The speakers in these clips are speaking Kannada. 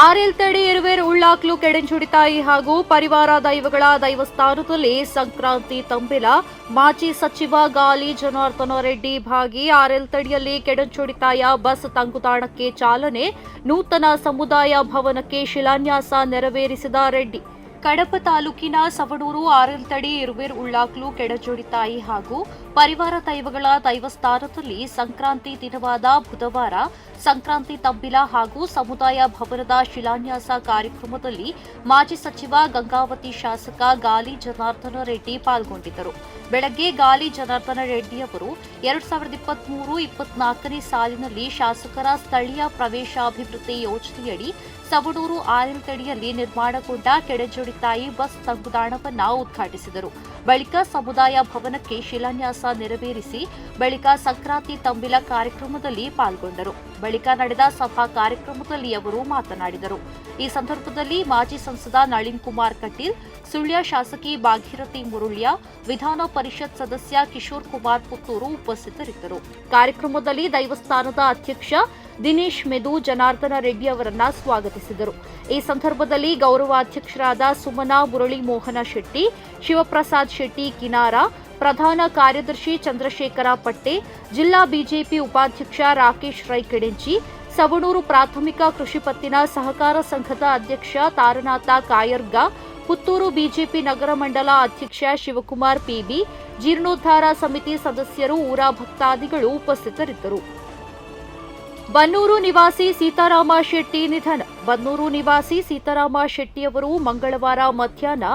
ಆರ್ಎಲ್ ತಡಿ ಇರುವೆರ್ ಉಳ್ಳಾಕ್ಲು ಕೆಡೆಂಚುಡಿತಾಯಿ ಹಾಗೂ ಪರಿವಾರ ದೈವಗಳ ದೈವಸ್ಥಾನದಲ್ಲಿ ಸಂಕ್ರಾಂತಿ ತಂಬಿಲ. ಮಾಜಿ ಸಚಿವ ಗಾಲಿ ಜನಾರ್ದನ ರೆಡ್ಡಿ ಭಾಗಿ ಆರ್ಎಲ್ ತಡಿಯಲ್ಲಿ ಕೆಡಂಚುಡಿತಾಯ ಬಸ್ ತಂಗುದಾಣಕ್ಕೆ ಚಾಲನೆ. ನೂತನ ಸಮುದಾಯ ಭವನಕ್ಕೆ ಶಿಲಾನ್ಯಾಸ ನೆರವೇರಿಸಿದ ರೆಡ್ಡಿ. ಕಡಪ ತಾಲೂಕಿನ ಸವಣೂರು ಆರಂತಡಿ ತಡಿ ಇರುವೆರ್ ಉಳ್ಳಾಕ್ಲು ಕೆಡಜೋಡಿತಾಯಿ ಹಾಗೂ ಪರಿವಾರ ದೈವಗಳ ದೈವಸ್ಥಾನದಲ್ಲಿ ಸಂಕ್ರಾಂತಿ ದಿನವಾದ ಬುಧವಾರ ಸಂಕ್ರಾಂತಿ ತಬ್ಬಿಲ ಹಾಗೂ ಸಮುದಾಯ ಭವನದ ಶಿಲಾನ್ಯಾಸ ಕಾರ್ಯಕ್ರಮದಲ್ಲಿ ಮಾಜಿ ಸಚಿವ ಗಂಗಾವತಿ ಶಾಸಕ ಗಾಲಿ ಜನಾರ್ದನ ರೆಡ್ಡಿ ಪಾಲ್ಗೊಂಡಿದ್ದರು. ಬೆಳಗ್ಗೆ ಗಾಲಿ ಜನಾರ್ದನ ರೆಡ್ಡಿ ಅವರು ಎರಡ್ ಸಾವಿರದ ಇಪ್ಪತ್ಮೂರು ಇಪ್ಪತ್ನಾಲ್ಕನೇ ಸಾಲಿನಲ್ಲಿ ಶಾಸಕರ ಸ್ಥಳೀಯ ಪ್ರವೇಶಾಭಿವೃದ್ಧಿ ಯೋಜನೆಯಡಿ ಸವಣೂರು ಆರ್ಎಲ್ ತಡಿಯಲ್ಲಿ ನಿರ್ಮಾಣಗೊಂಡ ಕೆಡೆಜೋಡಿತಾಯಿ ಬಸ್ ತಂಗುದಾಣವನ್ನ ಉದ್ಘಾಟಿಸಿದರು. ಬಳಿಕ ಸಮುದಾಯ ಭವನಕ್ಕೆ ಶಿಲಾನ್ಯಾಸ ನೆರವೇರಿಸಿ ಬಳಿಕ ಸಂಕ್ರಾಂತಿ ತಂಬಿಲ ಕಾರ್ಯಕ್ರಮದಲ್ಲಿ ಪಾಲ್ಗೊಂಡರು. ಬಳಿಕ ನಡೆದ ಸಭಾ ಕಾರ್ಯಕ್ರಮದಲ್ಲಿ ಅವರು ಮಾತನಾಡಿದರು. ಈ ಸಂದರ್ಭದಲ್ಲಿ ಮಾಜಿ ಸಂಸದ ನಳಿನ್ ಕುಮಾರ್ ಕಟೀಲ್, ಸುಳ್ಯ ಶಾಸಕಿ ಭಾಗೀರಥಿ ಮುರುಳ್ಯ, ವಿಧಾನ ಪರಿಷತ್ ಸದಸ್ಯ ಕಿಶೋರ್ ಕುಮಾರ್ ಪುತ್ತೂರು ಉಪಸ್ಥಿತರಿದ್ದರು. ಕಾರ್ಯಕ್ರಮದಲ್ಲಿ ದೈವಸ್ಥಾನದ ಅಧ್ಯಕ್ಷ ದಿನೇಶ್ ಮೆದು, ಜನಾರ್ದನ ರೆಡ್ಡಿ ಅವರನ್ನ ಸ್ವಾಗತಿಸಿದರು. ಈ ಸಂದರ್ಭದಲ್ಲಿ ಗೌರವಾಧ್ಯಕ್ಷರಾದ ಸುಮನಾ ಮುರಳಿ ಮೋಹನ ಶೆಟ್ಟಿ, ಶಿವಪ್ರಸಾದ್ ಶೆಟ್ಟಿ, ಕಿನಾರ ಪ್ರಧಾನ ಕಾರ್ಯದರ್ಶಿ ಚಂದ್ರಶೇಖರ ಪಟ್ಟೆ, ಜಿಲ್ಲಾ ಬಿಜೆಪಿ ಉಪಾಧ್ಯಕ್ಷ ರಾಕೇಶ್ ರೈ ಕೆಡೆಂಚಿ ಸವಣೂರು ಪ್ರಾಥಮಿಕ ಕೃಷಿ ಪತ್ತಿನ ಸಹಕಾರ ಸಂಘದ ಅಧ್ಯಕ್ಷ ತಾರನಾಥ ಕಾಯರ್ಗ, ಪುತ್ತೂರು ಬಿಜೆಪಿ ನಗರ ಮಂಡಲ ಅಧ್ಯಕ್ಷ ಶಿವಕುಮಾರ್ ಪಿಬಿ, ಜೀರ್ಣೋದ್ಧಾರ ಸಮಿತಿ ಸದಸ್ಯರು ಊರ ಭಕ್ತಾದಿಗಳು ಉಪಸ್ಥಿತರಿದ್ದರು. ಬನ್ನೂರು ನಿವಾಸಿ ಸೀತಾರಾಮ ಶೆಟ್ಟಿ ನಿಧನ. ಬನ್ನೂರು ನಿವಾಸಿ ಸೀತಾರಾಮ ಶೆಟ್ಟಿಯವರು ಮಂಗಳವಾರ ಮಧ್ಯಾಹ್ನ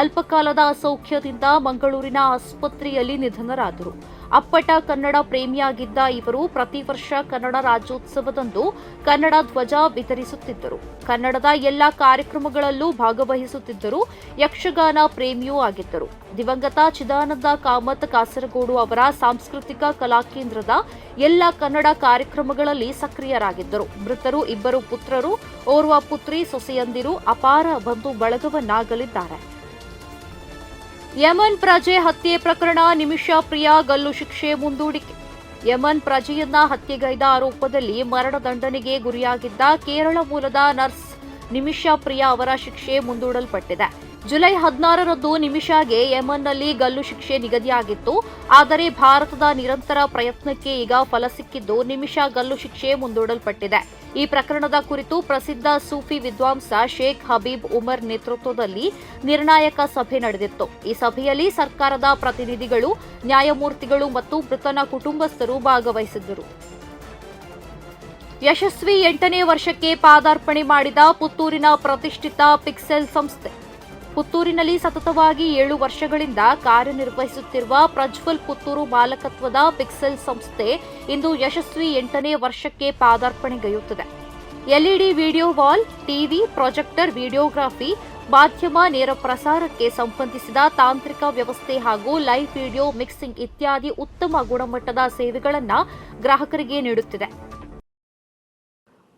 ಅಲ್ಪಕಾಲದ ಅಸೌಖ್ಯದಿಂದ ಮಂಗಳೂರಿನ ಆಸ್ಪತ್ರೆಯಲ್ಲಿ ನಿಧನರಾದರು. ಅಪ್ಪಟ ಕನ್ನಡ ಪ್ರೇಮಿಯಾಗಿದ್ದ ಇವರು ಪ್ರತಿ ವರ್ಷ ಕನ್ನಡ ರಾಜ್ಯೋತ್ಸವದಂದು ಕನ್ನಡ ಧ್ವಜ ವಿತರಿಸುತ್ತಿದ್ದರು. ಕನ್ನಡದ ಎಲ್ಲ ಕಾರ್ಯಕ್ರಮಗಳಲ್ಲೂ ಭಾಗವಹಿಸುತ್ತಿದ್ದರು. ಯಕ್ಷಗಾನ ಪ್ರೇಮಿಯೂ ಆಗಿದ್ದರು. ದಿವಂಗತ ಚಿದಾನಂದ ಕಾಮತ್ ಕಾಸರಗೋಡು ಅವರ ಸಾಂಸ್ಕೃತಿಕ ಕಲಾಕೇಂದ್ರದ ಎಲ್ಲ ಕನ್ನಡ ಕಾರ್ಯಕ್ರಮಗಳಲ್ಲಿ ಸಕ್ರಿಯರಾಗಿದ್ದರು. ಮೃತರು ಇಬ್ಬರು ಪುತ್ರರು, ಓರ್ವ ಪುತ್ರಿ ಸೊಸೆಯಂದಿರು ಅಪಾರ ಬಂಧು ಬಳಗವನ್ನಾಗಲಿದ್ದಾರೆ. ಯಮನ್ ಪ್ರಜೆ ಹತ್ಯೆ ಪ್ರಕರಣ, ನಿಮಿಷ ಪ್ರಿಯಾ ಗಲ್ಲು ಶಿಕ್ಷೆ ಮುಂದೂಡಿಕೆ. ಯಮನ್ ಪ್ರಜೆಯನ್ನ ಹತ್ಯೆಗೈದ ಆರೋಪದಲ್ಲಿ ಮರಣದಂಡನೆಗೆ ಗುರಿಯಾಗಿದ್ದ ಕೇರಳ ಮೂಲದ ನರ್ಸ್ ನಿಮಿಷಾ ಪ್ರಿಯಾ ಅವರ ಶಿಕ್ಷೆ ಮುಂದೂಡಲ್ಪಟ್ಟಿದೆ. ಜುಲೈ ಹದಿನಾರರಂದು ನಿಮಿಷಾಗೆ ಯಮನ್ನಲ್ಲಿ ಗಲ್ಲು ಶಿಕ್ಷೆ ನಿಗದಿಯಾಗಿತ್ತು. ಆದರೆ ಭಾರತದ ನಿರಂತರ ಪ್ರಯತ್ನಕ್ಕೆ ಈಗ ಫಲ ಸಿಕ್ಕಿದ್ದು ನಿಮಿಷ ಗಲ್ಲು ಶಿಕ್ಷೆ ಮುಂದೂಡಲ್ಪಟ್ಟಿದೆ. ಈ ಪ್ರಕರಣದ ಕುರಿತು ಪ್ರಸಿದ್ಧ ಸೂಫಿ ವಿದ್ವಾಂಸ ಶೇಖ್ ಹಬೀಬ್ ಉಮರ್ ನೇತೃತ್ವದಲ್ಲಿ ನಿರ್ಣಾಯಕ ಸಭೆ ನಡೆದಿತ್ತು. ಈ ಸಭೆಯಲ್ಲಿ ಸರ್ಕಾರದ ಪ್ರತಿನಿಧಿಗಳು, ನ್ಯಾಯಮೂರ್ತಿಗಳು ಮತ್ತು ಮೃತನ ಕುಟುಂಬಸ್ಥರು ಭಾಗವಹಿಸಿದ್ದರು. ಯಶಸ್ವಿ ಎಂಟನೇ ವರ್ಷಕ್ಕೆ ಪಾದಾರ್ಪಣೆ ಮಾಡಿದ ಪುತ್ತೂರಿನ ಪ್ರತಿಷ್ಠಿತ ಪಿಕ್ಸೆಲ್ ಸಂಸ್ಥೆ. ಪುತ್ತೂರಿನಲ್ಲಿ ಸತತವಾಗಿ ಏಳು ವರ್ಷಗಳಿಂದ ಕಾರ್ಯನಿರ್ವಹಿಸುತ್ತಿರುವ ಪ್ರಜ್ವಲ್ ಪುತ್ತೂರು ಮಾಲಕತ್ವದ ಪಿಕ್ಸೆಲ್ ಸಂಸ್ಥೆ ಇಂದು ಯಶಸ್ವಿ ಎಂಟನೇ ವರ್ಷಕ್ಕೆ ಪಾದಾರ್ಪಣೆಗೈಯುತ್ತಿದೆ. LED video wall, TV, projector, videography, ಮಾಧ್ಯಮ ನೇರ ಪ್ರಸಾರಕ್ಕೆ ಸಂಬಂಧಿಸಿದ ತಾಂತ್ರಿಕ ವ್ಯವಸ್ಥೆ ಹಾಗೂ ಲೈವ್ ವಿಡಿಯೋ ಮಿಕ್ಸಿಂಗ್ ಇತ್ಯಾದಿ ಉತ್ತಮ ಗುಣಮಟ್ಟದ ಸೇವೆಗಳನ್ನು ಗ್ರಾಹಕರಿಗೆ ನೀಡುತ್ತಿದೆ.